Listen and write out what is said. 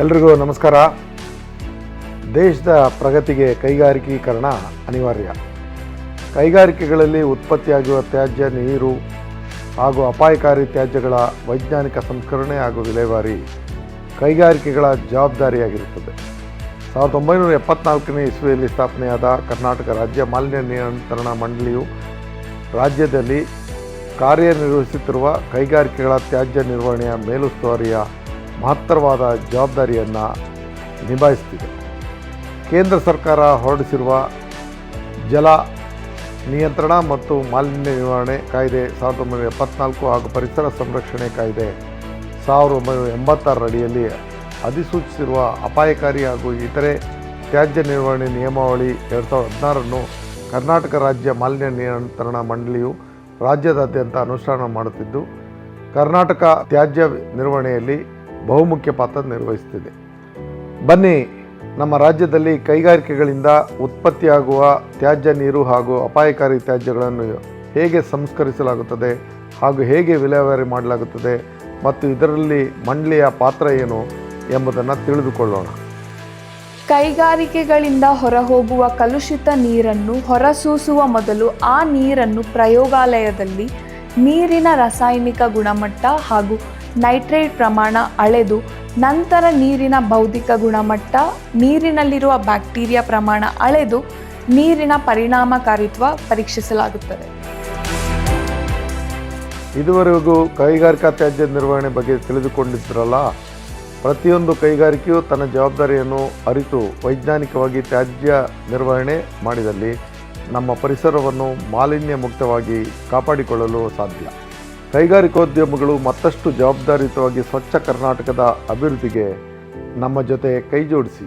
ಎಲ್ರಿಗೂ ನಮಸ್ಕಾರ. ದೇಶದ ಪ್ರಗತಿಗೆ ಕೈಗಾರಿಕೀಕರಣ ಅನಿವಾರ್ಯ. ಕೈಗಾರಿಕೆಗಳಲ್ಲಿ ಉತ್ಪತ್ತಿಯಾಗುವ ತ್ಯಾಜ್ಯ, ನೀರು ಹಾಗೂ ಅಪಾಯಕಾರಿ ತ್ಯಾಜ್ಯಗಳ ವೈಜ್ಞಾನಿಕ ಸಂಸ್ಕರಣೆ ಹಾಗೂ ವಿಲೇವಾರಿ ಕೈಗಾರಿಕೆಗಳ ಜವಾಬ್ದಾರಿಯಾಗಿರುತ್ತದೆ. ಸಾವಿರದ ಒಂಬೈನೂರ ಎಪ್ಪತ್ನಾಲ್ಕನೇ ಇಸ್ವಿಯಲ್ಲಿ ಸ್ಥಾಪನೆಯಾದ ಕರ್ನಾಟಕ ರಾಜ್ಯ ಮಾಲಿನ್ಯ ನಿಯಂತ್ರಣ ಮಂಡಳಿಯು ರಾಜ್ಯದಲ್ಲಿ ಕಾರ್ಯನಿರ್ವಹಿಸುತ್ತಿರುವ ಕೈಗಾರಿಕೆಗಳ ತ್ಯಾಜ್ಯ ನಿರ್ವಹಣೆಯ ಮೇಲುಸ್ತುವಾರಿಯ ಮಹತ್ತರವಾದ ಜವಾಬ್ದಾರಿಯನ್ನು ನಿಭಾಯಿಸುತ್ತಿದೆ. ಕೇಂದ್ರ ಸರ್ಕಾರ ಹೊರಡಿಸಿರುವ ಜಲ ನಿಯಂತ್ರಣ ಮತ್ತು ಮಾಲಿನ್ಯ ನಿರ್ವಹಣೆ ಕಾಯ್ದೆ ಸಾವಿರದ ಒಂಬೈನೂರ ಎಪ್ಪತ್ನಾಲ್ಕು ಹಾಗೂ ಪರಿಸರ ಸಂರಕ್ಷಣೆ ಕಾಯ್ದೆ ಸಾವಿರದ ಒಂಬೈನೂರ ಎಂಬತ್ತಾರರ ಅಡಿಯಲ್ಲಿ ಅಧಿಸೂಚಿಸಿರುವ ಅಪಾಯಕಾರಿ ಹಾಗೂ ಇತರೆ ತ್ಯಾಜ್ಯ ನಿರ್ವಹಣೆ ನಿಯಮಾವಳಿ ಎರಡು ಸಾವಿರದ ಹದಿನಾರನ್ನು ಕರ್ನಾಟಕ ರಾಜ್ಯ ಮಾಲಿನ್ಯ ನಿಯಂತ್ರಣ ಮಂಡಳಿಯು ರಾಜ್ಯದಾದ್ಯಂತ ಅನುಷ್ಠಾನ ಮಾಡುತ್ತಿದ್ದು, ಕರ್ನಾಟಕ ತ್ಯಾಜ್ಯ ನಿರ್ವಹಣೆಯಲ್ಲಿ ಬಹುಮುಖ್ಯ ಪಾತ್ರ ನಿರ್ವಹಿಸ್ತಿದೆ ಬನ್ನಿ, ನಮ್ಮ ರಾಜ್ಯದಲ್ಲಿ ಕೈಗಾರಿಕೆಗಳಿಂದ ಉತ್ಪತ್ತಿಯಾಗುವ ತ್ಯಾಜ್ಯ ನೀರು ಹಾಗೂ ಅಪಾಯಕಾರಿ ತ್ಯಾಜ್ಯಗಳನ್ನು ಹೇಗೆ ಸಂಸ್ಕರಿಸಲಾಗುತ್ತದೆ ಹಾಗೂ ಹೇಗೆ ವಿಲೇವಾರಿ ಮಾಡಲಾಗುತ್ತದೆ ಮತ್ತು ಇದರಲ್ಲಿ ಮಂಡಳಿಯ ಪಾತ್ರ ಏನು ಎಂಬುದನ್ನು ತಿಳಿದುಕೊಳ್ಳೋಣ. ಕೈಗಾರಿಕೆಗಳಿಂದ ಹೊರಹೋಗುವ ಕಲುಷಿತ ನೀರನ್ನು ಹೊರಸೂಸುವ ಮೊದಲು ಆ ನೀರನ್ನು ಪ್ರಯೋಗಾಲಯದಲ್ಲಿ ನೀರಿನ ರಾಸಾಯನಿಕ ಗುಣಮಟ್ಟ ಹಾಗೂ ನೈಟ್ರೇಟ್ ಪ್ರಮಾಣ ಅಳೆದು ನಂತರ ನೀರಿನ ಬೌದ್ಧಿಕ ಗುಣಮಟ್ಟ, ನೀರಿನಲ್ಲಿರುವ ಬ್ಯಾಕ್ಟೀರಿಯಾ ಪ್ರಮಾಣ ಅಳೆದು ನೀರಿನ ಪರಿಣಾಮಕಾರಿತ್ವ ಪರೀಕ್ಷಿಸಲಾಗುತ್ತದೆ. ಇದುವರೆಗೂ ಕೈಗಾರಿಕಾ ತ್ಯಾಜ್ಯ ನಿರ್ವಹಣೆ ಬಗ್ಗೆ ತಿಳಿದುಕೊಂಡಿದ್ದರಲ್ಲ ಪ್ರತಿಯೊಂದು ಕೈಗಾರಿಕೆಯು ತನ್ನ ಜವಾಬ್ದಾರಿಯನ್ನು ಅರಿತು ವೈಜ್ಞಾನಿಕವಾಗಿ ತ್ಯಾಜ್ಯ ನಿರ್ವಹಣೆ ಮಾಡಿದಲ್ಲಿ ನಮ್ಮ ಪರಿಸರವನ್ನು ಮಾಲಿನ್ಯ ಮುಕ್ತವಾಗಿ ಕಾಪಾಡಿಕೊಳ್ಳಲು ಸಾಧ್ಯ. ಕೈಗಾರಿಕೋದ್ಯಮಗಳು ಮತ್ತಷ್ಟು ಜವಾಬ್ದಾರಿಯುತವಾಗಿ ಸ್ವಚ್ಛ ಕರ್ನಾಟಕದ ಅಭಿವೃದ್ಧಿಗೆ ನಮ್ಮ ಜೊತೆ ಕೈ ಜೋಡಿಸಿ